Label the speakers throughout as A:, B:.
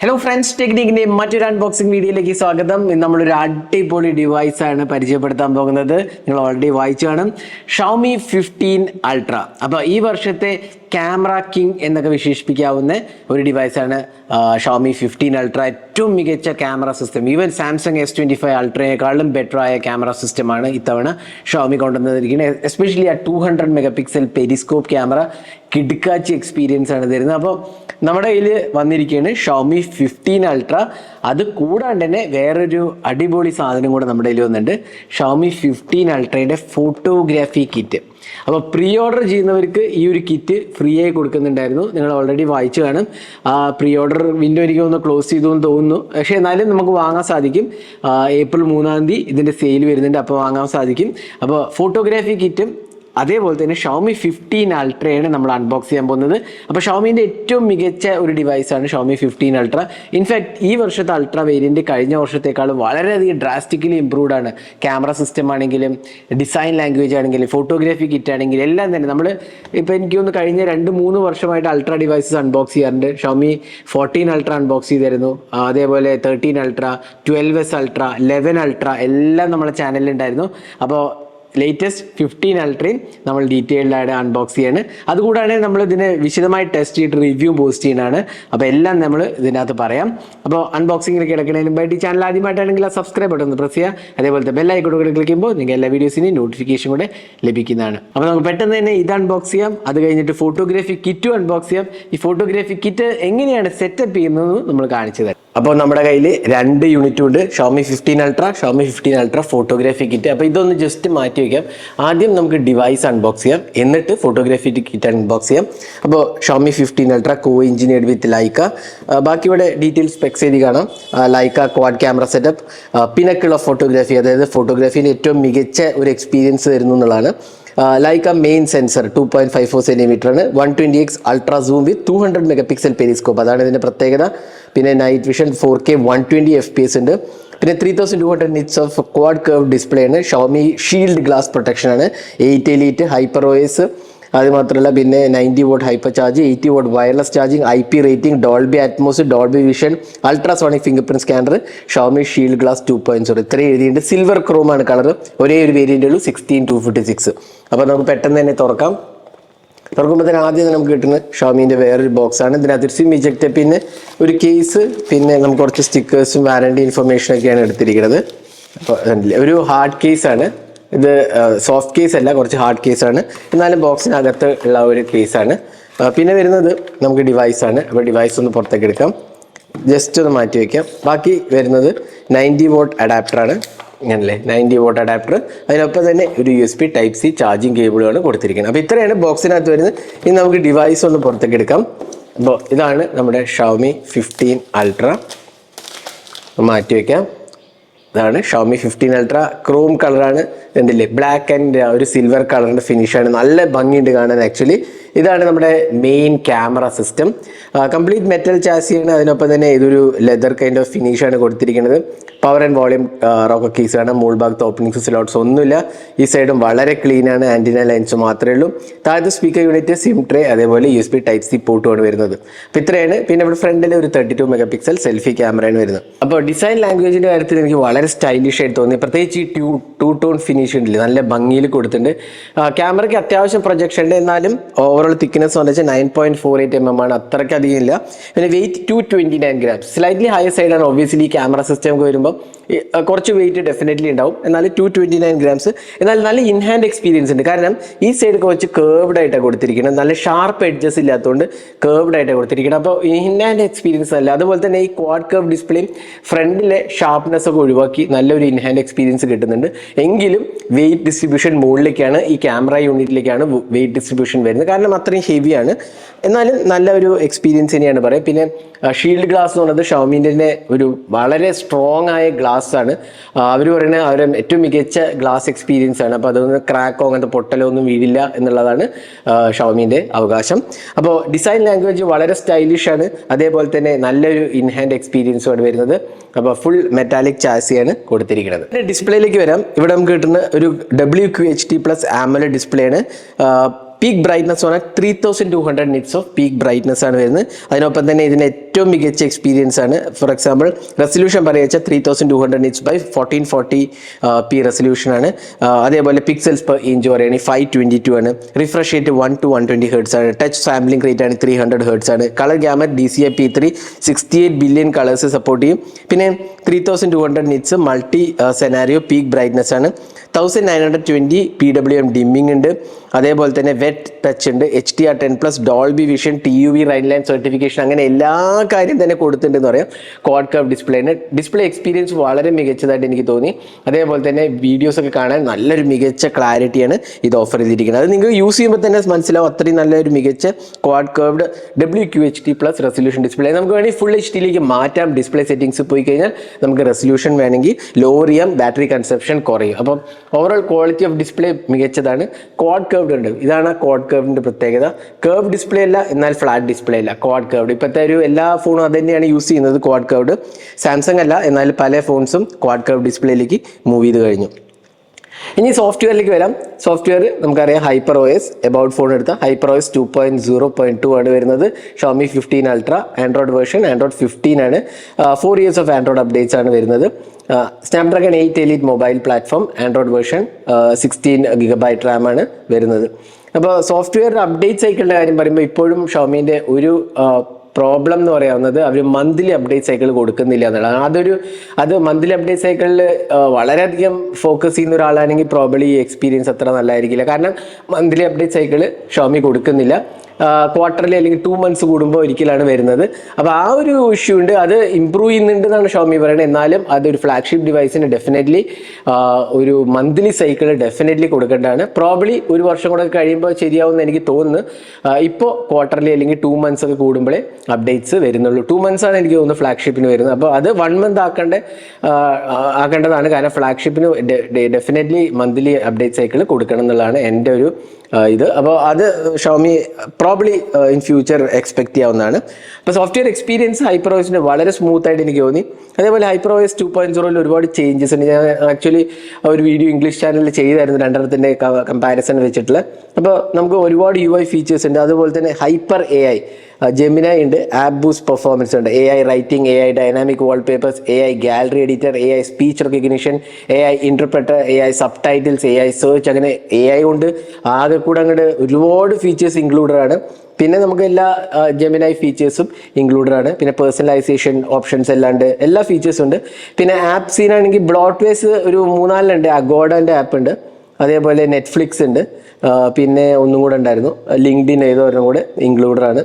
A: Hello friends ടെക്നിക്കിന്റെ മറ്റൊരു unboxing വീഡിയോയിലേക്ക് സ്വാഗതം. ഇന്ന് നമ്മളൊരു അടിപൊളി ഡിവൈസ് ആണ് പരിചയപ്പെടുത്താൻ പോകുന്നത്. നിങ്ങൾ ഓൾറെഡി വായിച്ചു കാണും ഷൗമി ഫിഫ്റ്റീൻ അൾട്ര അപ്പോൾ ഈ വർഷത്തെ ക്യാമറ കിങ് എന്നൊക്കെ വിശേഷിപ്പിക്കാവുന്ന ഒരു ഡിവൈസാണ് ഷോമി ഫിഫ്റ്റീൻ അൾട്ര ഏറ്റവും മികച്ച camera system even Samsung S twenty five അൾട്രയേക്കാളും better ആയ ക്യാമറ സിസ്റ്റമാണ് ഇത്തവണ ഷോമി കൊണ്ടുവന്നിരിക്കുന്നത്. എസ്പെഷ്യലി ആ two hundred megapixel periscope camera കിടുക്കാച്ചി എക്സ്പീരിയൻസ് ആണ് തരുന്നത്. അപ്പോൾ നമ്മുടെ കയ്യിൽ വന്നിരിക്കുകയാണ് ഷോമി ഫിഫ്റ്റീൻ അൾട്ര അത് കൂടാണ്ട് തന്നെ വേറൊരു അടിപൊളി സാധനം കൂടെ നമ്മുടെ കയ്യിൽ വന്നിട്ടുണ്ട്. ഷോമി ഫിഫ്റ്റീൻ അൾട്രയുടെ ഫോട്ടോഗ്രാഫി കിറ്റ് അപ്പോൾ പ്രീ ഓർഡർ ചെയ്യുന്നവർക്ക് ഈ ഒരു കിറ്റ് ഫ്രീ ആയി കൊടുക്കുന്നുണ്ടായിരുന്നു. നിങ്ങൾ ഓൾറെഡി വായിച്ചു കാണും. പ്രീ ഓർഡർ വിൻഡോ എനിക്ക് ഒന്ന് ക്ലോസ് ചെയ്തു എന്ന് തോന്നുന്നു. പക്ഷേ എന്നാലും നമുക്ക് വാങ്ങാൻ സാധിക്കും. ഏപ്രിൽ മൂന്നാം തീയതി ഇതിന്റെ സെയിൽ വരുന്നുണ്ട്. അപ്പോൾ വാങ്ങാൻ സാധിക്കും. അപ്പോൾ ഫോട്ടോഗ്രാഫി കിറ്റും അതേപോലെ തന്നെ ഷോമി ഫിഫ്റ്റീൻ അൾട്രയാണ് നമ്മൾ അൺബോക്സ് ചെയ്യാൻ പോകുന്നത്. അപ്പോൾ ഷോമിന്റെ ഏറ്റവും മികച്ച ഒരു ഡിവൈസാണ് Xiaomi fifteen ultra in fact ഈ വർഷത്തെ അൾട്ര വേരിയന്റ് കഴിഞ്ഞ വർഷത്തേക്കാൾ വളരെയധികം ഡ്രാസ്റ്റിക്കലി ഇമ്പ്രൂവ്ഡ് ആണ്. ക്യാമറ സിസ്റ്റം ആണെങ്കിലും ഡിസൈൻ ലാംഗ്വേജ് ആണെങ്കിലും ഫോട്ടോഗ്രാഫി കിറ്റ് ആണെങ്കിലും എല്ലാം തന്നെ നമ്മൾ ഇപ്പോൾ എനിക്ക് കഴിഞ്ഞ രണ്ട് മൂന്ന് വർഷമായിട്ട് അൾട്ര ഡിവൈസസ് അൺബോക്സ് ചെയ്യാറുണ്ട്. ഷോമി ഫോർട്ടീൻ അൾട്ര അൺബോക്സ് ചെയ്തായിരുന്നു അതേപോലെ thirteen ultra twelve S ultra eleven ultra എല്ലാം നമ്മുടെ ചാനലിലുണ്ടായിരുന്നു അപ്പോൾ ലേറ്റസ്റ്റ് ഫിഫ്റ്റീൻ അൾട്രയും നമ്മൾ ഡീറ്റെയിൽഡ് ആയിട്ട് അൺബോക്സ് ചെയ്യാണ്. അതുകൂടാതെ നമ്മൾ ഇതിനെ വിശദമായി ടെസ്റ്റ് ചെയ്തിട്ട് റിവ്യൂ പോസ്റ്റ് ചെയ്യുന്നതാണ്. അപ്പോൾ എല്ലാം നമ്മൾ ഇതിനകത്ത് പറയാം. അപ്പോൾ അൺബോക്സിംഗിലേക്ക് കിടക്കുന്നതിന് മുമ്പായിട്ട് ചാനൽ ആദ്യമായിട്ടാണെങ്കിൽ ആ സബ്സ്ക്രൈബ് ബട്ടൺ ഒന്ന് പ്രസ് ചെയ്യുക. അതേപോലത്തെ ബെല്ലൈക്കോട്ട് കൂടെ ക്ലിക്ക് ചെയ്യുമ്പോൾ നിങ്ങൾക്ക് എല്ലാ വീഡിയോസിനെയും നോട്ടിഫിക്കേഷൻ കൂടെ ലഭിക്കുന്നതാണ്. അപ്പോൾ നമുക്ക് പെട്ടെന്ന് തന്നെ ഇത് അൺബോക്സ് ചെയ്യാം. അത് കഴിഞ്ഞിട്ട് ഫോട്ടോഗ്രാഫി കിറ്റും അൺബോക്സ് ചെയ്യാം. ഈ ഫോട്ടോഗ്രാഫി കിറ്റ് എങ്ങനെയാണ് സെറ്റപ്പ് ചെയ്യുന്നത് നമ്മൾ കാണിച്ചു തരാം. അപ്പോൾ നമ്മുടെ കയ്യിൽ രണ്ട് യൂണിറ്റും ഉണ്ട്. Xiaomi fifteen ultra Xiaomi fifteen ultra photography kit അപ്പോൾ ഇതൊന്ന് ജസ്റ്റ് മാറ്റി വയ്ക്കാം ആദ്യം നമുക്ക് ഡിവൈസ് അൺബോക്സ് ചെയ്യാം. എന്നിട്ട് ഫോട്ടോഗ്രാഫി കിറ്റ് അൺബോക്സ് ചെയ്യാം. അപ്പോൾ Xiaomi fifteen ultra co engineered with Leica ബാക്കി ഇവിടെ ഡീറ്റെയിൽസ് സ്പെക്സ് എഴുതി കാണാം. Leica quad camera setup pinnacle of photography അതായത് ഫോട്ടോഗ്രാഫിയിൽ ഏറ്റവും മികച്ച ഒരു എക്സ്പീരിയൻസ് തരുന്നു എന്നുള്ളതാണ്. Leica main sensor two point five four centimetre ആണ്. One twenty X ultra zoom with two hundred megapixel periscope അതാണ് ഇതിന്റെ പ്രത്യേകത. പിന്നെ night vision four K one twenty F P S ഉണ്ട്. പിന്നെ three thousand two hundred nits of quad curve display ആണ്. Xiaomi shield glass protection ആണ്. Eight elite hyper OS അത് മാത്രമല്ല പിന്നെ ninety watt hyper charge eighty watt wireless charging I P rating Dolby Atmos Dolby Vision ultrasonic fingerprint scanner Xiaomi shield glass two point sorry ഇത്രയും എഴുതിയിട്ടുണ്ട്. Silver Chrome ആണ് colour ഒരേ ഒരു variant ഉള്ളൂ sixteen to fifty six അപ്പോൾ നമുക്ക് പെട്ടെന്ന് തന്നെ തുറക്കാം. തുറക്കുമ്പോൾ തന്നെ ആദ്യം നമുക്ക് കിട്ടുന്ന ഷോമീന്റെ വേറൊരു ബോക്സാണ് ഇതിനകത്ത് സിം ഇജക്റ്റ് പിന്നെ ഒരു കേസ് പിന്നെ നമുക്ക് കുറച്ച് സ്റ്റിക്കേഴ്സും വാറണ്ടി ഇൻഫർമേഷനൊക്കെയാണ് എടുത്തിരിക്കുന്നത്. അപ്പോൾ? ഒരു ഹാർഡ് കേസാണ് ഇത് സോഫ്റ്റ് കേസ് അല്ല കുറച്ച് ഹാർഡ് കേസാണ് എന്നാലും ബോക്സിനകത്ത് ഉള്ള ഒരു കേസാണ് പിന്നെ വരുന്നത് നമുക്ക് ഡിവൈസാണ് അപ്പോൾ ഡിവൈസ് ഒന്ന് പുറത്തേക്ക് എടുക്കാം. ജസ്റ്റ് ഒന്ന് മാറ്റി വയ്ക്കാം ബാക്കി വരുന്നത് നയന്റി വോട്ട് അഡാപ്റ്ററാണ് ഇങ്ങനല്ലേ? നയന്റി വോട്ട് അഡാപ്റ്റർ അതിനൊപ്പം തന്നെ ഒരു U S B type C charging കേബിളുമാണ് കൊടുത്തിരിക്കുന്നത് അപ്പോൾ ഇത്രയാണ് ബോക്സിനകത്ത് വരുന്നത്. ഇനി നമുക്ക് ഡിവൈസ് ഒന്ന് പുറത്തേക്ക് എടുക്കാം. അപ്പോൾ ഇതാണ് നമ്മുടെ ഷവമി ഫിഫ്റ്റീൻ അൾട്ര മാറ്റി വയ്ക്കാം ഇതാണ് ഷൗമി ഫിഫ്റ്റീൻ അൾട്ര ക്രോം കളറാണ് കണ്ടില്ലേ ബ്ലാക്ക് ആൻഡ് ഒരു സിൽവർ കളറിന്റെ ഫിനിഷാണ് നല്ല ഭംഗിയുണ്ട് കാണാൻ ആക്ച്വലി ഇതാണ് നമ്മുടെ main camera system complete metal ചാസിയാണ് അതിനൊപ്പം തന്നെ ഇതൊരു ലെതർ കൈൻഡ് ഓഫ് ഫിനിഷാണ് കൊടുത്തിരിക്കുന്നത്. Power and volume rocker keys ആണ്. മൂൾ ഭാഗത്ത് ഓപ്പണിംഗ് സ്ലോട്ട്സ് ഒന്നുമില്ല. ഈ സൈഡും വളരെ ക്ലീൻ ആണ്. ആന്റിന ലൈൻസ് മാത്രമേ ഉള്ളൂ. താഴത്തെ സ്പീക്കർ യൂണിറ്റ് സിം ട്രേ അതേപോലെ U S B type C പോർട്ടുമാണ് വരുന്നത്. അപ്പോൾ ഇത്രയാണ്. പിന്നെ ഇവിടെ ഫ്രണ്ടിൽ ഒരു thirty two megapixel selfie ക്യാമറയാണ് വരുന്നത് അപ്പോൾ ഡിസൈൻ ലാംഗ്വേജിന്റെ കാര്യത്തിൽ എനിക്ക് വളരെ സ്റ്റൈലിഷ് ആയിട്ട് തോന്നി. പ്രത്യേകിച്ച് ഈ ട്യൂ ടൂ ടോൺ ഫിനിഷ് ഉണ്ടല്ലേ. നല്ല ഭംഗിയിൽ കൊടുത്തിട്ടുണ്ട്. ക്യാമറയ്ക്ക് അത്യാവശ്യം പ്രൊജക്ഷൻ ഉണ്ട്. എന്നാലും ഓവറോൾ തിക്നെസ് എന്ന് വെച്ചാൽ nine point four eight M M ആണ്. അത്രയ്ക്ക് അധികം ഇല്ല. പിന്നെ weight two twenty nine grams slightly higher സൈഡാണ് ഒബ്വിയസ്ലി ക്യാമറ സിസ്റ്റം ഒക്കെ വരുമ്പോൾ കുറച്ച് വെയിറ്റ് ഡെഫിനറ്റ്ലി ഉണ്ടാവും. എന്നാൽ ടു ട്വന്റി നയൻ ഗ്രാംസ് എന്നാൽ നല്ല ഇൻഹാൻഡ് എക്സ്പീരിയൻസ് ഉണ്ട്. കാരണം ഈ സൈഡ് കുറച്ച് കേർവ്ഡ് ആയിട്ടാണ് കൊടുത്തിരിക്കുന്നത് നല്ല ഷാർപ്പ് എഡ്ജസ് ഇല്ലാത്തതുകൊണ്ട് കേർവ്ഡ് ആയിട്ടാണ് കൊടുത്തിരിക്കുന്നത് അപ്പോൾ ഇൻഹാൻഡ് എക്സ്പീരിയൻസ് അല്ല അതുപോലെ തന്നെ ഈ ക്വാഡ് കർവ് ഡിസ്പ്ലേയും ഫ്രണ്ടിലെ ഷാർപ്നെസ് ഒക്കെ ഒഴിവാക്കി നല്ലൊരു ഇൻഹാൻഡ് എക്സ്പീരിയൻസ് കിട്ടുന്നുണ്ട്. എങ്കിലും വെയിറ്റ് ഡിസ്ട്രിബ്യൂഷൻ മുകളിലേക്കാണ് ഈ ക്യാമറ യൂണിറ്റിലേക്കാണ് വെയിറ്റ് ഡിസ്ട്രിബ്യൂഷൻ വരുന്നത്. കാരണം അത്രയും ഹെവിയാണ് എന്നാലും നല്ല ഒരു എക്സ്പീരിയൻസ് തന്നെയാണ് പറയുക പിന്നെ ഷീൽഡ് ഗ്ലാസ് എന്ന് പറയുന്നത് ഷൗമിന്റെ ഒരു വളരെ സ്ട്രോങ് ആയ ഗ്ലാസ് ആണ്. അവർ പറയുന്നത് അവരുടെ ഏറ്റവും മികച്ച ഗ്ലാസ് എക്സ്പീരിയൻസ് ആണ്. അപ്പോൾ അതൊന്നും ക്രാക്കോ അങ്ങനത്തെ പൊട്ടലോ ഒന്നും വീഴില്ല എന്നുള്ളതാണ് ഷൗമിന്റെ അവകാശം. അപ്പോൾ ഡിസൈൻ ലാംഗ്വേജ് വളരെ സ്റ്റൈലിഷ് ആണ്. അതേപോലെ തന്നെ നല്ലൊരു ഇൻഹാൻഡ് എക്സ്പീരിയൻസുമാണ് വരുന്നത്. അപ്പോൾ ഫുൾ മെറ്റാലിക് ചാസിയാണ് കൊടുത്തിരിക്കുന്നത്. പിന്നെ ഡിസ്പ്ലേയിലേക്ക് വരാം. ഇവിടെ നമുക്ക് കിട്ടുന്ന ഒരു W Q H D plus AMOLED display ആണ്. പീക്ക് ബ്രൈറ്റ്നസ് പറഞ്ഞാൽ three thousand two hundred nits of peak brightness ആണ് വരുന്നത്. അതിനൊപ്പം തന്നെ ഇതിന് ഏറ്റവും മികച്ച എക്സ്പീരിയൻസ് ആണ്. ഫോർ എക്സാമ്പിൾ റെസൊല്യൂഷൻ പറയുക three thousand two hundred inch by fourteen forty P resolution ആണ്. അതേപോലെ പിക്സൽസ് പെർ ഇഞ്ച് പറയുകയാണെങ്കിൽ ഫൈവ് ട്വന്റി ടു ആണ്. Refresh rate one two one twenty hertz ആണ്. ടച്ച് സാമ്പിളിംഗ് റേറ്റ് ആണ് ത്രീ ഹൺഡ്രഡ് ഹേർട്സ് ആണ്. Colour gamut D C A P three sixty eight billion colours support ചെയ്യും. പിന്നെ three thousand two hundred nits multi scenario peak brightness ആണ്. Thousand nine hundred twenty P W M dimming ഉണ്ട്. അതേപോലെ തന്നെ wet touch ഉണ്ട്. H D R ten plus Dolby Vision T U V Rheinland certification അങ്ങനെ എല്ലാ കാര്യം തന്നെ കൊടുത്തിട്ടുണ്ടെന്ന് പറയാം. ക്വാഡ് കർവ് ഡിസ്പ്ലേന് ഡിസ്പ്ലേ എക്സ്പീരിയൻസ് വളരെ മികച്ചതായിട്ട് എനിക്ക് തോന്നി. അതേപോലെ തന്നെ വീഡിയോസ് ഒക്കെ കാണാൻ നല്ലൊരു മികച്ച ക്ലാരിറ്റിയാണ് ഇത് ഓഫർ ചെയ്തിരിക്കുന്നത്. അത് നിങ്ങൾക്ക് യൂസ് ചെയ്യുമ്പോൾ തന്നെ മനസ്സിലാവും അത്രയും നല്ലൊരു മികച്ച quad curved W Q H D plus resolution display നമുക്ക് വേണമെങ്കിൽ ഫുൾ എച്ച് ഡിയിലേക്ക് മാറ്റാം. ഡിസ്പ്ലേ സെറ്റിംഗ്സ് പോയി കഴിഞ്ഞാൽ നമുക്ക് റെസൊല്യൂഷൻ വേണമെങ്കിൽ ലോവർ ചെയ്യാം. ബാറ്ററി കൺസപ്ഷൻ കുറയും. അപ്പം ഓവറോൾ ക്വാളിറ്റി ഓഫ് ഡിസ്പ്ലേ മികച്ചതാണ്. ക്വാഡ് കർവ്ഡ് ഉണ്ട്. ഇതാണ് ക്വാഡ് കർവിന്റെ പ്രത്യേകത. കർവ് ഡിസ്പ്ലേ അല്ല എന്നാൽ ഫ്ലാറ്റ് ഡിസ്പ്ലേ അല്ല. ക്വാഡ് കർവ്ഡ് ഇപ്പോഴത്തെ ഒരു എല്ലാ ഫോണും അത് തന്നെയാണ് യൂസ് ചെയ്യുന്നത് ക്വാഡ് കർവ്ഡ് സാംസങ് അല്ല എന്നാൽ പല ഫോൺസും ക്വാഡ് കർവ് ഡിസ്പ്ലേയിലേക്ക് മൂവ് ചെയ്ത് കഴിഞ്ഞു. ഇനി സോഫ്റ്റ്വെയറിലേക്ക് വരാം. സോഫ്റ്റ്വെയർ നമുക്കറിയാം ഹൈപ്പർ ഒ എബൌട്ട് ഫോൺ എടുത്ത. Hyper O two point zero point two ആണ് വരുന്നത്. Xiaomi fifteen ultra Android version Android fifteen ആണ്. Four years of Android updates ആണ് വരുന്നത്. Snapdragon eight elite mobile platform Android version sixteen gigabyte RAM ആണ് വരുന്നത്. അപ്പോൾ software update സൈക്കിളിന്റെ കാര്യം പറയുമ്പോൾ ഇപ്പോഴും ഷോമീന്റെ ഒരു പ്രോബ്ലം എന്ന് പറയാവുന്നത് അവർ മന്ത്ലി അപ്ഡേറ്റ് സൈക്കിൾ കൊടുക്കുന്നില്ല എന്നുള്ളതാണ്. അതൊരു അത് മന്ത്ലി അപ്ഡേറ്റ് സൈക്കിളിൽ വളരെയധികം ഫോക്കസ് ചെയ്യുന്ന ഒരാളാണെങ്കിൽ പ്രോബ്ലി എക്സ്പീരിയൻസ് അത്ര നല്ലതായിരിക്കില്ല. കാരണം മന്ത്ലി അപ്ഡേറ്റ് സൈക്കിൾ ഷോമി കൊടുക്കുന്നില്ല. ക്വാർട്ടർലി അല്ലെങ്കിൽ ടു മന്ത്സ് കൂടുമ്പോൾ ഒരിക്കലാണ് വരുന്നത്. അപ്പോൾ ആ ഒരു ഇഷ്യൂ ഉണ്ട്. അത് ഇമ്പ്രൂവ് ചെയ്യുന്നുണ്ട് എന്നാണ് ഷോമി പറയുന്നത് എന്നാലും അതൊരു ഫ്ലാഗ്ഷിപ്പ് ഡിവൈസിന് ഡെഫിനറ്റ്ലി ഒരു മന്ത്ലി സൈക്കിൾ ഡെഫിനറ്റ്ലി കൊടുക്കേണ്ടതാണ്. പ്രോബ്ലി ഒരു വർഷം കൂടെ കഴിയുമ്പോൾ ശരിയാവുമെന്ന് എനിക്ക് തോന്നുന്നു. ഇപ്പോൾ ക്വാർട്ടർലി അല്ലെങ്കിൽ ടു മന്ത്സ് ഒക്കെ കൂടുമ്പോഴേ അപ്ഡേറ്റ്സ് വരുന്നുള്ളൂ. ടു മന്ത്സ് ആണ് എനിക്ക് തോന്നുന്നത് ഫ്ലാഗ്ഷിപ്പിന് വരുന്നത്. അപ്പോൾ അത് വൺ മന്ത് ആക്കേണ്ട ആക്കേണ്ടതാണ്. കാരണം ഫ്ലാഗ്ഷിപ്പിന് ഡെഫിനറ്റ്ലി മന്ത്ലി അപ്ഡേറ്റ് സൈക്കിൾ കൊടുക്കണം എന്നുള്ളതാണ് എന്റെ ഒരു ഇത്. അപ്പോൾ അത് Xiaomi probably in future expect ചെയ്യാവുന്നതാണ്. അപ്പോൾ സോഫ്റ്റ്വെയർ എക്സ്പീരിയൻസ് ഹൈപ്പർ വളരെ സ്മൂത്ത് ആയിട്ട് എനിക്ക് തോന്നി. അതേപോലെ ഓയിസ് ടു പോയിന്റ് സീറോയിൽ ഒരുപാട് ചേഞ്ചസ് ഉണ്ട്. ഞാൻ ആക്ച്വലി ഒരു വീഡിയോ ഇംഗ്ലീഷ് ചാനലിൽ ചെയ്തായിരുന്നു രണ്ടെണ്ണത്തിന്റെ കമ്പാരിസൺ വെച്ചിട്ടുള്ള. അപ്പോൾ നമുക്ക് ഒരുപാട് യു ഐ ഫീച്ചേഴ്സ് ഉണ്ട്. അതുപോലെ തന്നെ ഹൈപ്പർ എ ഐ ജെമിനായി ഉണ്ട്. ആപ്പ് ബൂസ് പെർഫോമൻസ് ഉണ്ട്. A I writing A I dynamic wallpapers A I gallery editor A I speech recognition A I interpreter A I subtitles A I search അങ്ങനെ A I കൊണ്ട് ആകെ കൂടെ അങ്ങോട്ട് ഒരുപാട് features included ആണ്. പിന്നെ നമുക്ക് എല്ലാ ജെമിനായി ഫീച്ചേഴ്സും ഇൻക്ലൂഡഡ് ആണ്. പിന്നെ പേഴ്സണലൈസേഷൻ ഓപ്ഷൻസ് എല്ലാം ഉണ്ട്. എല്ലാ ഫീച്ചേഴ്സും ഉണ്ട്. പിന്നെ ആപ്പ് സീനാണെങ്കിൽ ബ്ലോട്ട് വേസ് ഒരു മൂന്നാലിനുണ്ട് അഗോഡന്റെ ആപ്പ് ഉണ്ട്. അതേപോലെ നെറ്റ്ഫ്ലിക്സ് ഉണ്ട്. പിന്നെ ഒന്നും കൂടെ ഉണ്ടായിരുന്നു. ലിങ്ക്ഡിൻ ഏതോ ഒരെണ്ണം കൂടെ ഇൻക്ലൂഡഡ് ആണ്.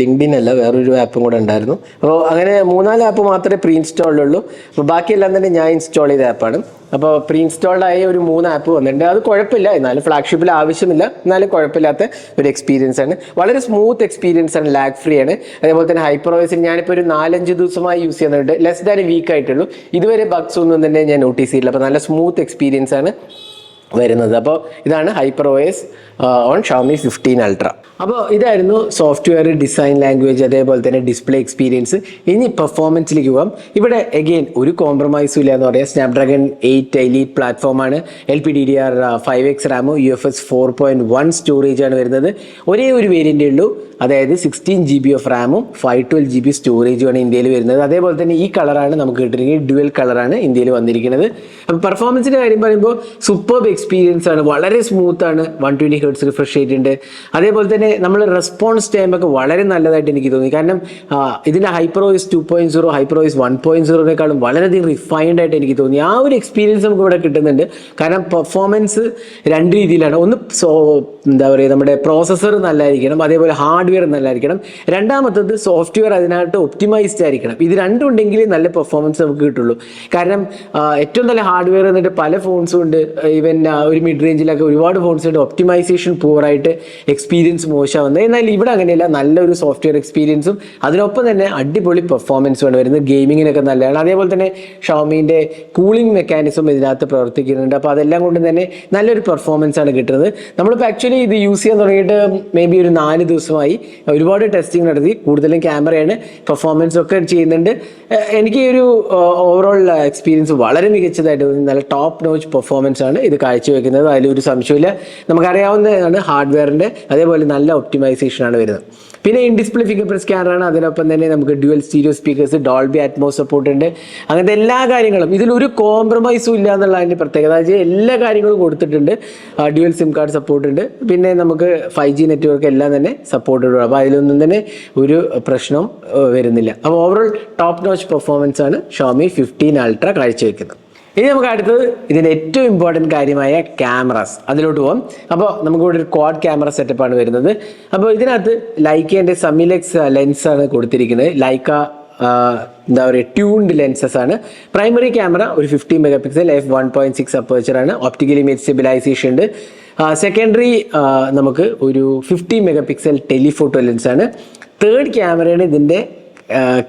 A: ലിങ്ക്ഡിൻ അല്ല വേറൊരു ആപ്പും കൂടെ ഉണ്ടായിരുന്നു. അപ്പോൾ അങ്ങനെ മൂന്നാൽ ആപ്പ് മാത്രമേ പ്രീ ഇൻസ്റ്റാൾഡുള്ളൂ അപ്പോൾ ബാക്കിയെല്ലാം തന്നെ ഞാൻ ഇൻസ്റ്റാൾ ചെയ്ത ആപ്പാണ്. അപ്പോൾ പ്രീ ഇൻസ്റ്റാൾഡ് ആയ ഒരു മൂന്ന് ആപ്പ് വന്നിട്ടുണ്ട്. അത് കുഴപ്പമില്ല എന്നാലും ഫ്ലാഗ്ഷിപ്പിൽ ആവശ്യമില്ല. എന്നാലും കുഴപ്പമില്ലാത്ത ഒരു എക്സ്പീരിയൻസ് ആണ്. വളരെ സ്മൂത്ത് എക്സ്പീരിയൻസ് ആണ് ലാഗ് ഫ്രീ ആണ്. അതേപോലെ തന്നെ ഹൈപ്പർ ഓയിസിൽ ഞാനിപ്പോൾ ഒരു നാലഞ്ച് ദിവസമായി യൂസ് ചെയ്യുന്നുണ്ട്. ലെസ് ദാൻ വീക്ക് ആയിട്ടുള്ളൂ. ഇതുവരെ ബഗ്സ് ഒന്നും തന്നെ ഞാൻ നോട്ടീസ് ചെയ്തില്ല അപ്പോൾ നല്ല സ്മൂത്ത് എക്സ്പീരിയൻസ് ആണ്. വരുന്നത്. അപ്പോൾ ഇതാണ് hyper O on Xiaomi fifteen ultra അപ്പോൾ ഇതായിരുന്നു സോഫ്റ്റ്വെയർ ഡിസൈൻ ലാംഗ്വേജ് അതേപോലെ തന്നെ ഡിസ്പ്ലേ എക്സ്പീരിയൻസ് ഇനി പെർഫോമൻസിലേക്ക് പോകാം ഇവിടെ എഗെയിൻ ഒരു കോംപ്രമൈസും ഇല്ല എന്ന് പറയാം. സ്നാപ്ഡ്രാഗൺ എയ്റ്റ് എലീറ്റ് പ്ലാറ്റ്ഫോമാണ് L P D D R five X റാമോ U F S four point one storage ആണ് വരുന്നത്. ഒരേ ഒരു വേരിയന്റെ ഉള്ളൂ. അതായത് സിക്സ്റ്റീൻ ജി ബി ഓഫ് റാമും ഫൈവ് ട്വൽവ് ജി ബി സ്റ്റോറേജുമാണ് ഇന്ത്യയിൽ വരുന്നത്. അതേപോലെ തന്നെ ഈ കളറാണ് നമുക്ക് കിട്ടിയിരിക്കുന്നത്. ഡ്യുവൽ കളറാണ് ഇന്ത്യയിൽ വന്നിരിക്കുന്നത്. അപ്പോൾ പെർഫോമൻസിന്റെ കാര്യം പറയുമ്പോൾ സൂപ്പർബ് എക്സ്പീരിയൻസ് ആണ്. വളരെ സ്മൂത്ത് ആണ്. വൺ ട്വന്റി ഹെർട്സ് റിഫ്രഷ് ചെയ്തിട്ടുണ്ട് അതേപോലെ തന്നെ നമ്മൾ റെസ്പോൺസ് ടൈം ഒക്കെ വളരെ നല്ലതായിട്ട് എനിക്ക് തോന്നി. കാരണം ഇതിന്റെ HyperOS two point zero HyperOS one point സീറോനേക്കാളും വളരെയധികം റിഫൈൻഡ് ആയിട്ട് എനിക്ക് തോന്നി. ആ ഒരു എക്സ്പീരിയൻസ് നമുക്ക് ഇവിടെ കിട്ടുന്നുണ്ട്. കാരണം പെർഫോമൻസ് രണ്ട് രീതിയിലാണ്. ഒന്ന് സോ എന്താ പറയുക നമ്മുടെ പ്രോസസ്സർ നല്ലതായിരിക്കണം അതേപോലെ ഹാർഡ്വെയർ നല്ലതായിരിക്കണം രണ്ടാമത്തത് സോഫ്റ്റ്വെയർ അതിനകത്ത് ഒപ്റ്റിമൈസ്ഡ് ആയിരിക്കണം. ഇത് രണ്ടും ഉണ്ടെങ്കിൽ നല്ല പെർഫോമൻസ് നമുക്ക് കിട്ടുള്ളൂ. കാരണം ഏറ്റവും നല്ല ഹാർഡ്വെയർ എന്നിട്ട് പല ഫോൺസും ഉണ്ട്. ഈവൻ ഒരു മിഡ് റേഞ്ചിലൊക്കെ ഒരുപാട് ഫോൺസ് ഉണ്ട്. ഒപ്റ്റിമൈസേഷൻ പൂറായിട്ട് എക്സ്പീരിയൻസ് മോശമാവുന്നത്. എന്നാൽ ഇവിടെ അങ്ങനെയല്ല. നല്ലൊരു സോഫ്റ്റ്വെയർ എക്സ്പീരിയൻസും അതിനൊപ്പം തന്നെ അടിപൊളി പെർഫോമൻസ് പെർഫോമൻസുമാണ് വരുന്നത്. ഗെയിമിങ്ങിനൊക്കെ നല്ലതാണ്. അതേപോലെ തന്നെ ഷോമീന്റെ കൂളിംഗ് മെക്കാനിസം ഇതിനകത്ത് പ്രവർത്തിക്കുന്നുണ്ട്. അപ്പോൾ അതെല്ലാം കൊണ്ട് തന്നെ നല്ലൊരു പെർഫോമൻസ് ആണ് കിട്ടുന്നത്. നമ്മളിപ്പോൾ ആക്ച്വലി ഇത് യൂസ് ചെയ്യാൻ തുടങ്ങിയിട്ട് മേ ബി ഒരു നാല് ദിവസമായി. ഒരുപാട് ടെസ്റ്റിംഗ് നടത്തി. കൂടുതലും ക്യാമറയാണ്. പെർഫോമൻസ് ഒക്കെ ചെയ്യുന്നുണ്ട്. എനിക്ക് ഒരു ഓവറോൾ എക്സ്പീരിയൻസ് വളരെ മികച്ചതായിട്ട് തോന്നി. നല്ല ടോപ്പ് നോച്ച് പെർഫോമൻസ് ആണ് ഇത് കാഴ്ചവെക്കുന്നത്. അതിലൊരു സംശയമില്ല നമുക്കറിയാവുന്നതാണ് ഹാർഡ്വെയറിന്റെ അതേപോലെ നല്ല ഒപ്റ്റിമൈസേഷൻ ആണ് വരുന്നത്. പിന്നെ ഇൻ ഡിസ്പ്ലേ ഫിംഗർ പ്രിന്റ് സ്കാനറാണ് അതിനൊപ്പം തന്നെ നമുക്ക് dual stereo speakers Dolby Atmos support ഉണ്ട്. അങ്ങനത്തെ എല്ലാ കാര്യങ്ങളും. ഇതിലൊരു കോംപ്രമൈസും ഇല്ല എന്നുള്ള അതിന്റെ പ്രത്യേകത. എല്ലാ കാര്യങ്ങളും കൊടുത്തിട്ടുണ്ട്. ഡ്യുവൽ സിം കാർഡ് സപ്പോർട്ട് ഉണ്ട്. പിന്നെ നമുക്ക് ഫൈവ് ജി നെറ്റ്വർക്ക് എല്ലാം തന്നെ സപ്പോർട്ട് ഉണ്ട്. അപ്പോൾ അതിലൊന്നും തന്നെ ഒരു പ്രശ്നം വരുന്നില്ല. അപ്പോൾ ഓവറോൾ ടോപ്പ് നോച്ച് പെർഫോമൻസ് ആണ് ഷോമി ഫിഫ്റ്റീൻ അൾട്ര കാഴ്ചവെക്കുന്നത്. ഇനി നമുക്ക് അടുത്തത് ഇതിന്റെ ഏറ്റവും ഇമ്പോർട്ടന്റ് കാര്യമായ ക്യാമറസ് അതിലോട്ട് പോകാം അപ്പോൾ നമുക്ക് ഇവിടെ ഒരു ക്വാഡ് ക്യാമറ സെറ്റപ്പാണ് വരുന്നത്. അപ്പോൾ ഇതിനകത്ത് ലൈക്കേന്റെ സമിലെക്സ് ലെൻസാണ് കൊടുത്തിരിക്കുന്നത്. ലൈക്ക എന്താ പറയുക ട്യൂൺഡ് ലെൻസസ് ആണ്. പ്രൈമറി ക്യാമറ ഒരു fifty megapixel F one point six അപ്പേച്ചറാണ് optical image stabilisation ഉണ്ട്. സെക്കൻഡറി നമുക്ക് ഒരു ഫിഫ്റ്റി മെഗാ പിക്സൽ ടെലിഫോട്ടോ ലെൻസാണ് തേർഡ് ക്യാമറയാണ് ഇതിന്റെ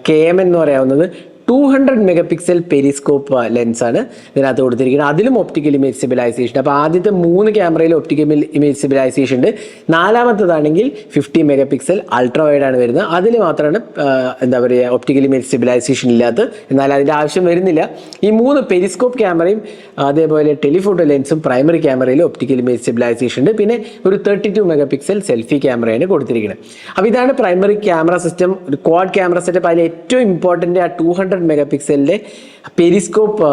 A: കെ എം എന്ന് പറയാവുന്നത്. Two hundred mega pixel periscope ലെൻസാണ് ഇതിനകത്ത് കൊടുത്തിരിക്കുന്നത്. അതിലും ഒപ്റ്റിക്കൽ ഇമേജ് സ്റ്റെബിലൈസേഷൻ അപ്പോൾ ആദ്യത്തെ മൂന്ന് ക്യാമറയിൽ ഒപ്റ്റിക്കൽ ഇമേജ് സ്റ്റെബിലൈസേഷൻ ഉണ്ട്. നാലാമത്തതാണെങ്കിൽ fifty megapixel ultra wide ആണ് വരുന്നത്. അതിൽ മാത്രമാണ് എന്താ പറയുക ഒപ്റ്റിക്കൽ ഇമേജ് സ്റ്റെബിലൈസേഷൻ ഇല്ലാത്തത്. എന്നാൽ അതിന്റെ ആവശ്യം വരുന്നില്ല. ഈ മൂന്ന് പെരിസ്കോപ്പ് ക്യാമറയും അതേപോലെ ടെലിഫോട്ടോ ലെൻസും പ്രൈമറി ക്യാമറയിൽ ഒപ്റ്റിക്കൽ ഇമേജ് സ്റ്റെബിലൈസേഷൻ ഉണ്ട്. പിന്നെ ഒരു thirty two megapixel selfie ക്യാമറയാണ് കൊടുത്തിരിക്കുന്നത്. അപ്പോൾ ഇതാണ് പ്രൈമറി ക്യാമറ സിസ്റ്റം ഒരു ക്വാഡ് ക്യാമറ സെറ്റപ്പ് അതിൽ ഏറ്റവും ഇമ്പോർട്ടന്റ് ആ ടു ഹൺഡ്രഡ് മെഗാ പിക്സലിന്റെ പെരിസ്കോപ്പ്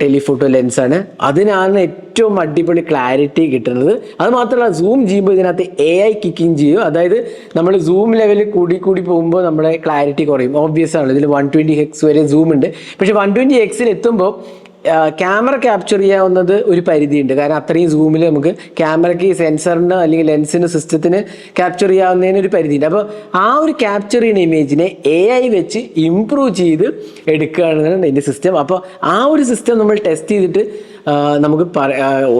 A: ടെലിഫോട്ടോ ലെൻസാണ് അതിനാണ് ഏറ്റവും അടിപൊളി ക്ലാരിറ്റി കിട്ടുന്നത്. അത് മാത്രമല്ല സൂം ചെയ്യുമ്പോൾ ഇതിനകത്ത് എ ഐ കിക്കിങ് ചെയ്യും. അതായത് നമ്മൾ സൂം ലെവലിൽ കൂടി കൂടി പോകുമ്പോൾ നമ്മുടെ ക്ലാരിറ്റി കുറയും. ഓബ്വിയസ് ആണ്. ഇതിൽ വൺ ട്വന്റി എക്സ് വരെ സൂം ഉണ്ട്. പക്ഷേ വൺ ട്വന്റി എക്സിൽ എത്തുമ്പോൾ ക്യാമറ ക്യാപ്ചർ ചെയ്യാവുന്നത് ഒരു പരിധിയുണ്ട്. കാരണം അത്രയും സൂമിൽ നമുക്ക് ക്യാമറയ്ക്ക് സെൻസറിന് അല്ലെങ്കിൽ ലെൻസിന് സിസ്റ്റത്തിന് ക്യാപ്ചർ ചെയ്യാവുന്നതിന് ഒരു പരിധിയുണ്ട്. അപ്പോൾ ആ ഒരു ക്യാപ്ചർ ചെയ്യുന്ന ഇമേജിനെ എ ഐ വെച്ച് ഇമ്പ്രൂവ് ചെയ്ത് എടുക്കുകയാണെന്നാണ് എന്റെ സിസ്റ്റം അപ്പോൾ ആ ഒരു സിസ്റ്റം നമ്മൾ ടെസ്റ്റ് ചെയ്തിട്ട് നമുക്ക്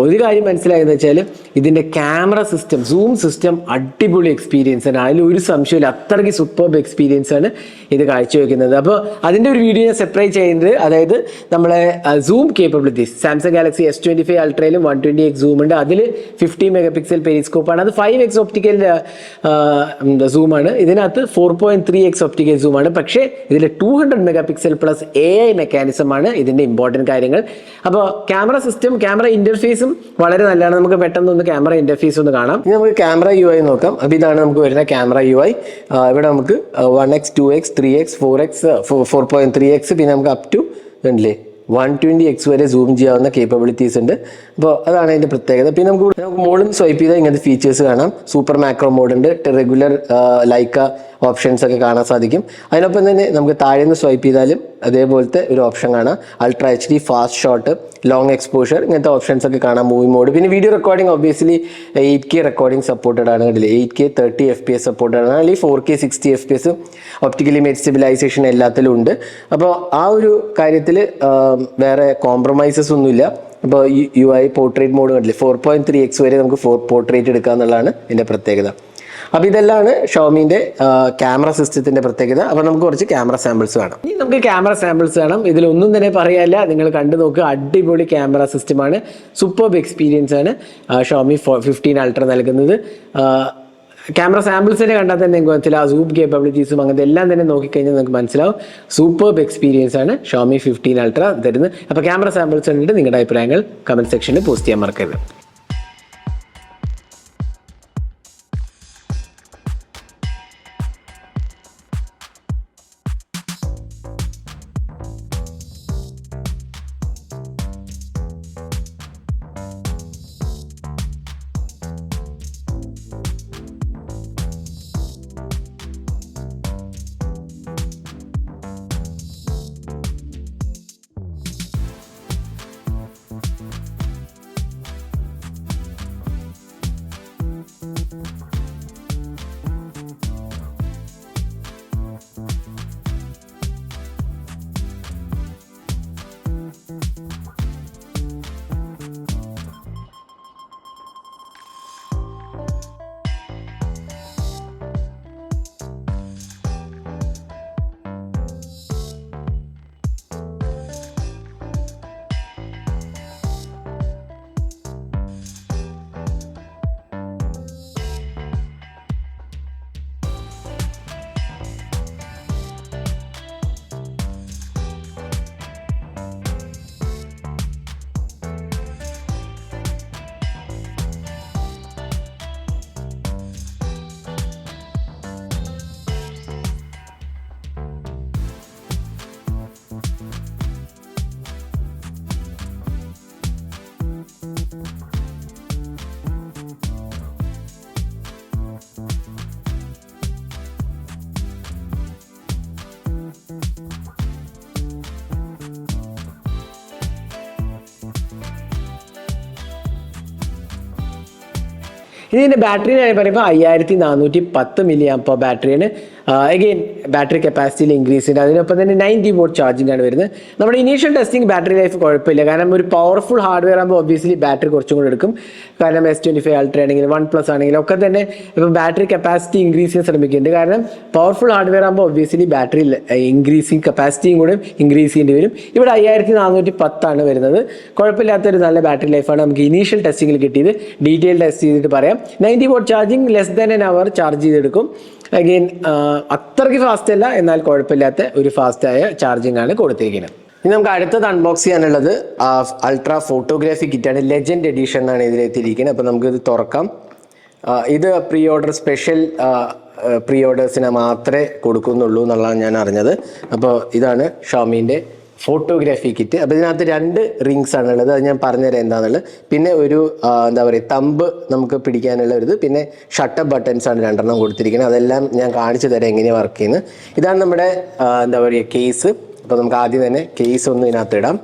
A: ഒരു കാര്യം മനസ്സിലായെന്ന് വെച്ചാൽ ഇതിന്റെ ക്യാമറ സിസ്റ്റം സൂം സിസ്റ്റം അടിപൊളി എക്സ്പീരിയൻസ് ആണ്. അതിൽ ഒരു സംശയമില്ല അത്രയ്ക്ക് സൂപ്പർബ് എക്സ്പീരിയൻസ് ആണ് ഇത് കാഴ്ചവെക്കുന്നത്. അപ്പോൾ അതിന്റെ ഒരു വീഡിയോ ഞാൻ സെപ്പറേറ്റ് ചെയ്യുന്നത് അതായത് നമ്മളെ zoom capabilities Samsung Galaxy S twenty five അൾട്രയിലും one twenty X zoom ഉണ്ട്. അതിൽ ഫിഫ്റ്റി മെഗാ പിക്സൽ പെരിസ്കോപ്പാണ് അത് ഫൈവ് എക്സ് ഒപ്റ്റിക്കൽ സൂമാണ് ഇതിനകത്ത് four point three X optical സൂമാണ് പക്ഷേ ഇതിൽ two hundred megapixel plus A I മെക്കാനിസമാണ് ഇതിന്റെ ഇമ്പോർട്ടന്റ് കാര്യങ്ങൾ. അപ്പോൾ ക്യാമറ സിസ്റ്റം ക്യാമറ ഇന്റർഫേസും വളരെ നല്ലതാണ്. നമുക്ക് പെട്ടെന്ന് ഒന്ന് ക്യാമറ ഇന്റർഫേസ് ഒന്ന് കാണാം. ഇനി നമുക്ക് ക്യാമറ യു ഐ നോക്കാം. അപ്പോൾ ഇതാണ് നമുക്ക് വരുന്ന ക്യാമറ യു ഐ ഇവിടെ നമുക്ക് one X two X three X four X four point three X പിന്നെ നമുക്ക് അപ് ടു ഉണ്ടല്ലേ വൺ ട്വന്റി എക്സ് വരെ സൂം ചെയ്യാവുന്ന കേപ്പബിലിറ്റീസ് ഉണ്ട്. അപ്പോൾ അതാണ് അതിന്റെ പ്രത്യേകത. പിന്നെ നമുക്ക് നമുക്ക് മുകളിൽ സ്വൈപ്പ് ചെയ്താൽ ഇങ്ങനത്തെ ഫീച്ചേഴ്സ് കാണാം. സൂപ്പർ മാക്രോ മോഡ് ഉണ്ട്. റെഗുലർ ലൈക്ക ഓപ്ഷൻസ് ഒക്കെ കാണാൻ സാധിക്കും. അതിനൊപ്പം തന്നെ നമുക്ക് താഴെ നിന്ന് സ്വൈപ്പ് ചെയ്താലും അതേപോലത്തെ ഒരു ഓപ്ഷൻ കാണാം. Ultra H D fast shot long exposure ഇങ്ങനത്തെ ഓപ്ഷൻസ് ഒക്കെ കാണാം മൂവി മോഡ് പിന്നെ video recording obviously eight K recording supported ആണ് കണ്ടില്ലേ? Eight K thirty F P S supported ആണ്. അല്ലെങ്കിൽ four K sixty F P S optical image stabilisation എല്ലാത്തിലും ഉണ്ട്. അപ്പോൾ ആ ഒരു കാര്യത്തിൽ വേറെ കോംപ്രമൈസസ് ഒന്നുമില്ല. അപ്പോൾ യു ഐ പോർട്രേറ്റ് മോഡ് കണ്ടില്ലേ? ഫോർ പോയിന്റ് ത്രീ എക്സ് വരെ നമുക്ക് ഫോർ പോർട്രേറ്റ് എടുക്കുക എന്നുള്ളതാണ് ഇതിന്റെ പ്രത്യേകത. അപ്പോൾ ഇതെല്ലാമാണ് ഷോമിന്റെ ക്യാമറ സിസ്റ്റത്തിന്റെ പ്രത്യേകത. അപ്പോൾ നമുക്ക് കുറച്ച് ക്യാമറ സാമ്പിൾസ് വേണം ഇനി നമുക്ക് ക്യാമറ സാമ്പിൾസ് വേണം ഇതിലൊന്നും തന്നെ പറയാല്ല നിങ്ങൾ കണ്ടു നോക്കുക അടിപൊളി ക്യാമറ സിസ്റ്റമാണ് സൂപ്പർബ് എക്സ്പീരിയൻസ് ആണ് ഷോമി ഫിഫ്റ്റീൻ അൾട്ര നൽകുന്നത്. ക്യാമറ സാമ്പിൾസിനെ കണ്ടാൽ തന്നെ നിങ്ങൾക്ക് മനസ്സിലാവും. സൂം കേപ്പബിലിറ്റീസും അങ്ങനത്തെ എല്ലാം തന്നെ നോക്കിക്കഴിഞ്ഞാൽ നിങ്ങൾക്ക് മനസ്സിലാവും. സൂപ്പർബ് എക്സ്പീരിയൻസ് ആണ് ഷോമി ഫിഫ്റ്റീൻ അൾട്ര തരുന്നത്. അപ്പോൾ ക്യാമറ സാമ്പിൾസ് കണ്ടിട്ട് നിങ്ങളുടെ അഭിപ്രായങ്ങൾ കമന്റ് സെക്ഷനിൽ പോസ്റ്റ് ചെയ്യാൻ മറക്കരുത്. ഇതിന്റെ ബാറ്ററി പറയുമ്പോൾ അയ്യായിരത്തി നാനൂറ്റി പത്ത് മില്ലി ആംപോ ബാറ്ററിയാണ് അഗെയിൻ ബാറ്ററി കപ്പാസിറ്റിയിൽ ഇൻക്രീസ് ചെയ്യുന്നത് അതിനൊപ്പം തന്നെ നയന്റി വോട്ട് ചാർജിംഗ് ആണ് വരുന്നത്. നമ്മുടെ ഇനീഷ്യൽ ടെസ്റ്റിംഗ് ബാറ്ററി ലൈഫ് കുഴപ്പമില്ല. കാരണം ഒരു പവർഫുൾ ഹാർഡ്വെയർ ആകുമ്പോൾ ഒബ്വിയസ്ലി ബാറ്ററി കുറച്ചും കൂടെ എടുക്കും. കാരണം എസ് ട്വന്റി ഫൈവ് അൾട്ര ആണെങ്കിലും വൺ പ്ലസ് ആണെങ്കിലും ഒക്കെ തന്നെ ഇപ്പോൾ ബാറ്ററി കപ്പാസിറ്റി ഇൻക്രീസ് ചെയ്യാൻ ശ്രമിക്കുന്നുണ്ട്. കാരണം പവർഫുൾ ഹാർഡ്വെയർ ആകുമ്പോൾ ഒബ്വിയസ്ലി ബാറ്ററി ഇൻക്രീസിങ് കപ്പാസിറ്റിയും കൂടെ ഇൻക്രീസ് ചെയ്യേണ്ടി വരും. ഇവിടെ അയ്യായിരത്തി നാനൂറ്റി പത്താണ് വരുന്നത്. കുഴപ്പമില്ലാത്തൊരു നല്ല ബാറ്ററി ലൈഫാണ് നമുക്ക് ഇനീഷ്യൽ ടെസ്റ്റിങ്ങിൽ കിട്ടിയത്. ഡീറ്റെയിൽ ടെസ്റ്റ് ചെയ്തിട്ട് പറയാം. Ninety watt charging less than an hour charge ചെയ്തെടുക്കും. അഗെയിൻ അത്രയ്ക്ക് ഫാസ്റ്റ് അല്ല എന്നാൽ കുഴപ്പമില്ലാത്ത ഒരു ഫാസ്റ്റായ ചാർജിങ് ആണ് കൊടുത്തിരിക്കുന്നത് ഇനി നമുക്ക് അടുത്തത് അൺബോക്സ് ചെയ്യാനുള്ളത് അൾട്രാ ഫോട്ടോഗ്രാഫി കിറ്റാണ് ലെജൻഡ് എഡിഷൻ എന്നാണ് ഇതിലെത്തിയിരിക്കുന്നത് അപ്പോൾ നമുക്ക് ഇത് തുറക്കാം. ഇത് പ്രീ ഓർഡർ സ്പെഷ്യൽ പ്രീ ഓർഡേഴ്സിനെ മാത്രമേ കൊടുക്കുന്നുള്ളൂ എന്നുള്ളതാണ് ഞാൻ അറിഞ്ഞത്. അപ്പോൾ ഇതാണ് ഷോമീന്റെ ഫോട്ടോഗ്രാഫി കിറ്റ്. അപ്പോൾ ഇതിനകത്ത് രണ്ട് റിങ്സ് ആണ് ഉള്ളത്. അത് ഞാൻ പറഞ്ഞുതരാം എന്താണെന്നുള്ളത് പിന്നെ ഒരു എന്താ പറയുക തമ്പ് നമുക്ക് പിടിക്കാനുള്ള ഒരു ഇത്. പിന്നെ ഷട്ടർ ബട്ടൺസ് ആണ് രണ്ടെണ്ണം കൊടുത്തിരിക്കുന്നത്. അതെല്ലാം ഞാൻ കാണിച്ചു തരാം എങ്ങനെയാണ് വർക്ക് ചെയ്യുന്നത്. ഇതാണ് നമ്മുടെ എന്താ പറയുക കേസ് അപ്പോൾ നമുക്ക് ആദ്യം തന്നെ കേസ് ഒന്ന് ഇതിനകത്ത് ഇടാം.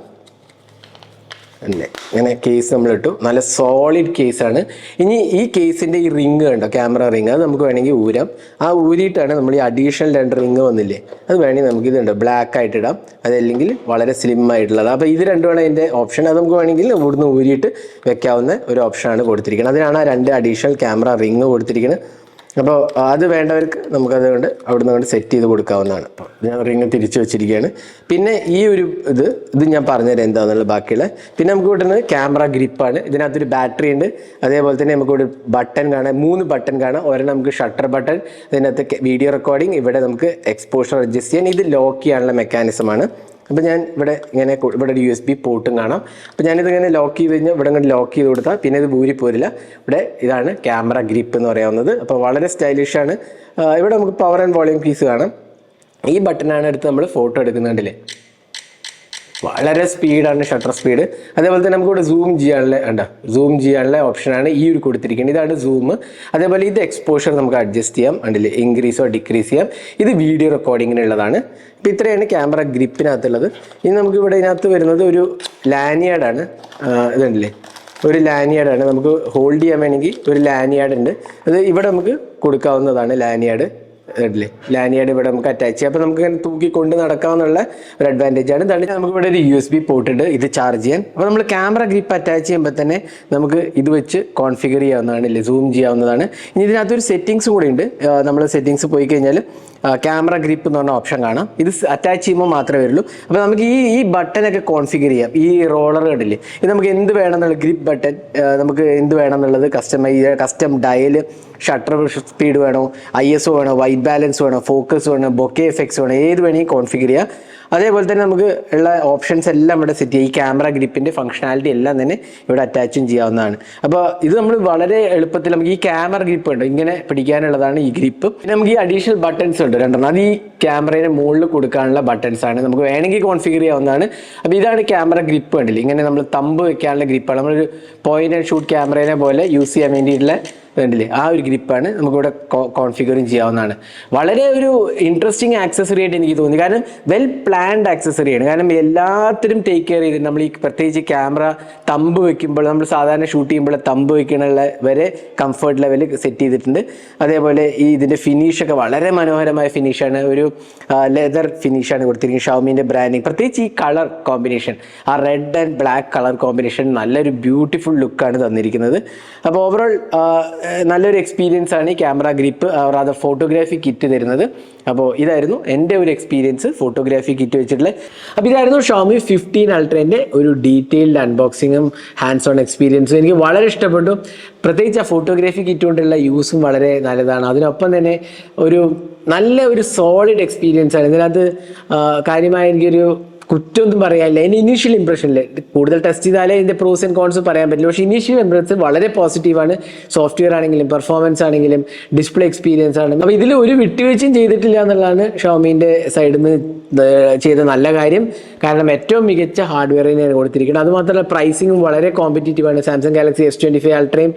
A: അല്ലേ ഇങ്ങനെ കേസ് നമ്മൾ ഇട്ടു നല്ല സോളിഡ് കേസാണ് ഇനി ഈ കേസിന്റെ ഈ റിങ് കണ്ടോ? ക്യാമറ റിങ് അത് നമുക്ക് വേണമെങ്കിൽ ഊരാം. ആ ഊരിയിട്ടാണ് നമ്മൾ ഈ അഡീഷണൽ രണ്ട് റിങ് വന്നില്ലേ? അത് വേണമെങ്കിൽ നമുക്ക് ഇതുണ്ട്? ബ്ലാക്ക് ആയിട്ട് ഇടാം. അതല്ലെങ്കിൽ വളരെ സ്ലിം ആയിട്ടുള്ളത് അപ്പോൾ ഇത് രണ്ടുമാണ് അതിന്റെ ഓപ്ഷൻ അത് നമുക്ക് വേണമെങ്കിൽ ഇവിടുന്ന് ഊരിയിട്ട് വെക്കാവുന്ന ഒരു ഓപ്ഷനാണ് കൊടുത്തിരിക്കുന്നത്. അതിനാണ് ആ രണ്ട് അഡീഷണൽ ക്യാമറ റിങ് കൊടുത്തിരിക്കുന്നത്. അപ്പോൾ അത് വേണ്ടവർക്ക് നമുക്ക് അതുകൊണ്ട് അവിടുന്ന് കൊണ്ട് സെറ്റ് ചെയ്ത് കൊടുക്കാവുന്നതാണ്. അപ്പോൾ ഞാൻ റിങ് തിരിച്ചു വെച്ചിരിക്കുകയാണ്. പിന്നെ ഈ ഒരു ഇത് ഇത് ഞാൻ പറഞ്ഞുതരാം എന്താണെന്നുള്ളത് ബാക്കിയുള്ള. പിന്നെ നമുക്ക് കിട്ടുന്നത് ക്യാമറ ഗ്രിപ്പാണ് ഇതിനകത്തൊരു ബാറ്ററി ഉണ്ട്. അതേപോലെ തന്നെ നമുക്ക് ഒരു ബട്ടൺ കാണാം. മൂന്ന് ബട്ടൺ കാണാം. ഒരെണ്ണം നമുക്ക് ഷട്ടർ ബട്ടൺ ഇതിനകത്ത് വീഡിയോ റെക്കോർഡിംഗ് ഇവിടെ നമുക്ക് എക്സ്പോഷർ അഡ്ജസ്റ്റ് ചെയ്യാൻ. ഇത് ലോക്ക് ചെയ്യാനുള്ള മെക്കാനിസമാണ് അപ്പോൾ ഞാൻ ഇവിടെ ഇങ്ങനെ ഇവിടെ ഒരു യു എസ് ബി പോർട്ടും കാണാം. അപ്പോൾ ഞാനിത് ഇങ്ങനെ ലോക്ക് ചെയ്ത് കഴിഞ്ഞാൽ ഇവിടെ ഇങ്ങനെ ലോക്ക് ചെയ്ത് കൊടുത്താൽ പിന്നെ ഇത് ഊരി പോരില്ല. ഇവിടെ ഇതാണ് ക്യാമറ ഗ്രിപ്പ് എന്ന് പറയാവുന്നത്. അപ്പോൾ വളരെ സ്റ്റൈലിഷാണ് ഇവിടെ നമുക്ക് പവർ ആൻഡ് വോളിയം കീസ് കാണാം. ഈ ബട്ടണാണ് എടുത്ത് നമ്മൾ ഫോട്ടോ എടുക്കുന്നുണ്ടല്ലേ? വളരെ സ്പീഡാണ് ഷട്ടർ സ്പീഡ് അതേപോലെ തന്നെ നമുക്കിവിടെ സൂം ചെയ്യാനുള്ള ഉണ്ട് സൂം ചെയ്യാനുള്ള ഓപ്ഷനാണ് ഈ ഒരു കൊടുത്തിരിക്കുന്നത്. ഇതാണ് സൂം അതേപോലെ ഇത് എക്സ്പോഷർ നമുക്ക് അഡ്ജസ്റ്റ് ചെയ്യാം. ഉണ്ടല്ലേ ഇൻക്രീസോ ഡിക്രീസ് ചെയ്യാം. ഇത് വീഡിയോ റെക്കോർഡിങ്ങിനുള്ളതാണ് ഇപ്പം ഇത്രയാണ് ക്യാമറ ഗ്രിപ്പിനകത്തുള്ളത് ഇനി നമുക്കിവിടെ ഇതിനകത്ത് വരുന്നത് ഒരു ലാനിയാഡാണ് ഇതുണ്ടല്ലേ? ഒരു ലാനിയാഡാണ് നമുക്ക് ഹോൾഡ് ചെയ്യാൻ വേണമെങ്കിൽ ഒരു ലാനിയാഡ് ഉണ്ട്. അത് ഇവിടെ നമുക്ക് കൊടുക്കാവുന്നതാണ് ലാനിയാഡ് ഇല്ലേ ലാനിയാഡ് ഇവിടെ നമുക്ക് അറ്റാച്ച് ചെയ്യാം അപ്പോൾ നമുക്ക് ഇങ്ങനെ തൂക്കി കൊണ്ട് നടക്കാമെന്നുള്ള ഒരു അഡ്വാന്റേജ് ആണ്. ഇതാണ് നമുക്ക് ഇവിടെ ഒരു യു എസ് ബി പോർട്ട് ഉണ്ട് ഇത് ചാർജ് ചെയ്യാൻ. അപ്പോൾ നമ്മൾ ക്യാമറ ഗ്രിപ്പ് അറ്റാച്ച് ചെയ്യുമ്പോൾ തന്നെ നമുക്ക് ഇത് വെച്ച് കോൺഫിഗർ ചെയ്യാവുന്നതാണ് ഇല്ലേ സൂം ചെയ്യാവുന്നതാണ്. ഇനി ഇതിനകത്തൊരു സെറ്റിങ്സ് കൂടി ഉണ്ട്. നമ്മൾ സെറ്റിങ്സ് പോയി കഴിഞ്ഞാൽ ക്യാമറ ഗ്രിപ്പ് എന്ന് പറഞ്ഞ ഓപ്ഷൻ കാണാം. ഇത് അറ്റാച്ച് ചെയ്യുമ്പോൾ മാത്രമേ വരുള്ളൂ. അപ്പോൾ നമുക്ക് ഈ ഈ ബട്ടനൊക്കെ കോൺഫിഗർ ചെയ്യാം. ഈ റോളർ കണ്ടില്ലേ? ഇത് നമുക്ക് എന്ത് വേണമെന്നുള്ള ഗ്രിപ്പ് ബട്ടൺ നമുക്ക് എന്ത് വേണമെന്നുള്ളത് customise custom dial shutter speed വേണോ ഐ എസ് ഒ വേണോ വൈറ്റ് ബാലൻസ് വേണോ ഫോക്കസ് വേണോ ബൊക്കെ എഫക്ട്സ് വേണോ ഏത് വേണമെങ്കിൽ കോൺഫിഗർ ചെയ്യാം. അതേപോലെ തന്നെ നമുക്ക് ഉള്ള ഓപ്ഷൻസ് എല്ലാം ഇവിടെ സെറ്റ് ചെയ്യാം. ഈ ക്യാമറ ഗ്രിപ്പിന്റെ ഫംഗ്ഷനാലിറ്റി എല്ലാം തന്നെ ഇവിടെ അറ്റാച്ചും ചെയ്യാവുന്നതാണ്. അപ്പോൾ ഇത് നമ്മൾ വളരെ എളുപ്പത്തിൽ നമുക്ക് ഈ ക്യാമറ ഗ്രിപ്പ് ഉണ്ട് ഇങ്ങനെ പിടിക്കാനുള്ളതാണ് ഈ ഗ്രിപ്പ് പിന്നെ നമുക്ക് ഈ അഡീഷണൽ ബട്ടൺസ് ഉണ്ട്. രണ്ടെണ്ണം. അത് ഈ ക്യാമറയുടെ മുകളിൽ കൊടുക്കാനുള്ള ബട്ടൺസ് ആണ്. നമുക്ക് വേണമെങ്കിൽ കോൺഫിഗർ ചെയ്യാവുന്നതാണ്. അപ്പോൾ ഇതാണ് ക്യാമറ ഗ്രിപ്പ് ഉണ്ടല്ലോ ഇങ്ങനെ നമ്മൾ തമ്പ് വെക്കാനുള്ള ഗ്രിപ്പാണ് നമ്മളൊരു പോയിന്റ് ആൻഡ് ഷൂട്ട് ക്യാമറേനെ പോലെ യൂസ് ചെയ്യാൻ വേണ്ടിയിട്ടുള്ള വേണ്ടില്ലേ ആ ഒരു ഗ്രിപ്പാണ് നമുക്കിവിടെ കോൺഫിഗറും ചെയ്യാവുന്നതാണ്. വളരെ ഒരു ഇൻട്രസ്റ്റിംഗ് ആക്സസറി ആയിട്ട് എനിക്ക് തോന്നി. കാരണം വെൽ പ്ലാൻഡ് ആക്സസറിയാണ് കാരണം എല്ലാത്തിനും ടേക്ക് കെയർ ചെയ്ത് നമ്മൾ ഈ പ്രത്യേകിച്ച് ക്യാമറ തമ്പ് വെക്കുമ്പോൾ നമ്മൾ സാധാരണ ഷൂട്ട് ചെയ്യുമ്പോൾ തമ്പ് വെക്കണുള്ള വരെ കംഫർട്ട് ലെവൽ സെറ്റ് ചെയ്തിട്ടുണ്ട്. അതേപോലെ ഈ ഇതിന്റെ ഫിനിഷൊക്കെ വളരെ മനോഹരമായ ഫിനിഷാണ് ഒരു ലെതർ ഫിനിഷാണ് കൊടുത്തിരിക്കുന്നത് ഷൗമിന്റെ ബ്രാൻഡിങ് പ്രത്യേകിച്ച് ഈ കളർ കോമ്പിനേഷൻ ആ red and black colour combination നല്ലൊരു ബ്യൂട്ടിഫുൾ ലുക്കാണ് തന്നിരിക്കുന്നത്. അപ്പോൾ ഓവറോൾ നല്ലൊരു എക്സ്പീരിയൻസ് ആണ് ഈ ക്യാമറ ഗ്രിപ്പ് അത് ഫോട്ടോഗ്രാഫി കിറ്റ് തരുന്നത്. അപ്പോൾ ഇതായിരുന്നു എന്റെ ഒരു എക്സ്പീരിയൻസ് ഫോട്ടോഗ്രാഫി കിറ്റ് വെച്ചിട്ടുള്ള. അപ്പോൾ ഇതായിരുന്നു ഷോമി ഫിഫ്റ്റീൻ അൾട്രേന്റെ ഒരു ഡീറ്റെയിൽഡ് അൺബോക്സിങ്ങും ഹാൻഡ്സ് ഓൺ എക്സ്പീരിയൻസും എനിക്ക് വളരെ ഇഷ്ടപ്പെട്ടു. പ്രത്യേകിച്ച് ആ ഫോട്ടോഗ്രാഫി കിറ്റ് കൊണ്ടുള്ള യൂസും വളരെ നല്ലതാണ്. അതിനൊപ്പം തന്നെ ഒരു നല്ല ഒരു സോളിഡ് എക്സ്പീരിയൻസ് ആണ്. ഇതിനകത്ത് കാര്യമായ എനിക്കൊരു കുറ്റമൊന്നും പറയാനില്ല. ഇനി ഇനീഷ്യൽ ഇംപ്രഷനിൽ കൂടുതൽ ടെസ്റ്റ് ചെയ്താലേ ഇതിന്റെ പ്രോസ് ആൻഡ് കോൺസ് പറയാൻ പറ്റില്ല പക്ഷേ ഇനീഷ്യൽ ഇംപ്രഷൻ വളരെ പോസിറ്റീവാണ് സോഫ്റ്റ്വെയർ ആണെങ്കിലും പെർഫോമൻസ് ആണെങ്കിലും ഡിസ്പ്ലേ എക്സ്പീരിയൻസ് ആണെങ്കിലും. അപ്പോൾ ഇതിൽ ഒരു വിട്ടുവീഴ്ചയും ചെയ്തിട്ടില്ല എന്നുള്ളതാണ് ഷോമീന്റെ സൈഡിൽ നിന്ന് ചെയ്ത നല്ല കാര്യം. കാരണം ഏറ്റവും മികച്ച ഹാർഡ്വെയർ തന്നെയാണ് കൊടുത്തിരിക്കുന്നത്. അതുമാത്രമല്ല പ്രൈസിങ്ങും വളരെ കോമ്പറ്റേറ്റീവ് ആണ്. Samsung Galaxy S twenty five അൾട്രയും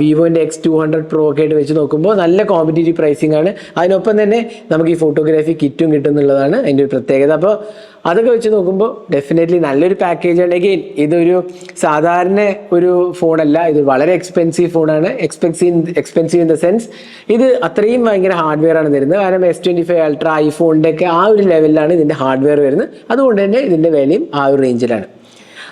A: വിവോന്റെ എക്സ് ടു ഹൺഡ്രഡ് പ്രോ ഒക്കെ ആയിട്ട് വെച്ച് നോക്കുമ്പോൾ നല്ല കോമ്പറ്റീറ്റീവ് പ്രൈസിംഗ് ആണ്. അതിനൊപ്പം തന്നെ നമുക്ക് ഈ ഫോട്ടോഗ്രാഫി കിറ്റും കിട്ടും എന്നുള്ളതാണ് അതിന്റെ ഒരു പ്രത്യേകത. അപ്പോൾ അതൊക്കെ വെച്ച് നോക്കുമ്പോൾ ഡെഫിനറ്റ്ലി നല്ലൊരു പാക്കേജ് ആണ്. അഗെയിൻ ഇതൊരു സാധാരണ ഒരു ഫോണല്ല ഇത് വളരെ എക്സ്പെൻസീവ് ഫോണാണ് expensive expensive in the sense ഇത് അത്രയും ഭയങ്കര ഹാർഡ്വെയർ ആണ് തരുന്നത്. കാരണം എസ് ട്വന്റി ഫൈവ് അൾട്ര ഐഫോണിന്റെ ഒക്കെ ആ ഒരു ലെവലിലാണ് ഇതിന്റെ ഹാർഡ്വെയർ വരുന്നത്. അതുകൊണ്ട് തന്നെ ഇതിന്റെ വിലയും ആ ഒരു റേഞ്ചിലാണ്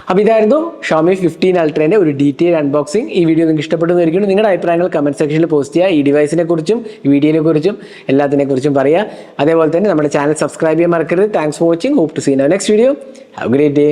A: അപ്പോൾ ഇതായിരുന്നു ഷോമി ഫിഫ്റ്റീൻ അൾട്രേന്റെ ഒരു ഡീറ്റെയിൽ അൺബോക്സിംഗ് ഈ വീഡിയോ നിങ്ങൾക്ക് ഇഷ്ടപ്പെട്ടെന്നായിരിക്കും നിങ്ങളുടെ അഭിപ്രായങ്ങൾ കമന്റ് സെക്ഷനിൽ പോസ്റ്റ് ചെയ്യുക. ഈ ഡിവൈസിനെ കുറിച്ചും വീഡിയോനെ കുറിച്ചും എല്ലാത്തിനെ കുറിച്ചും പറയുക. അതേപോലെ തന്നെ നമ്മുടെ ചാനൽ സബ്സ്ക്രൈബ് ചെയ്യാൻ മറക്കരുത്. Thanks for watching hope to seen next video have great day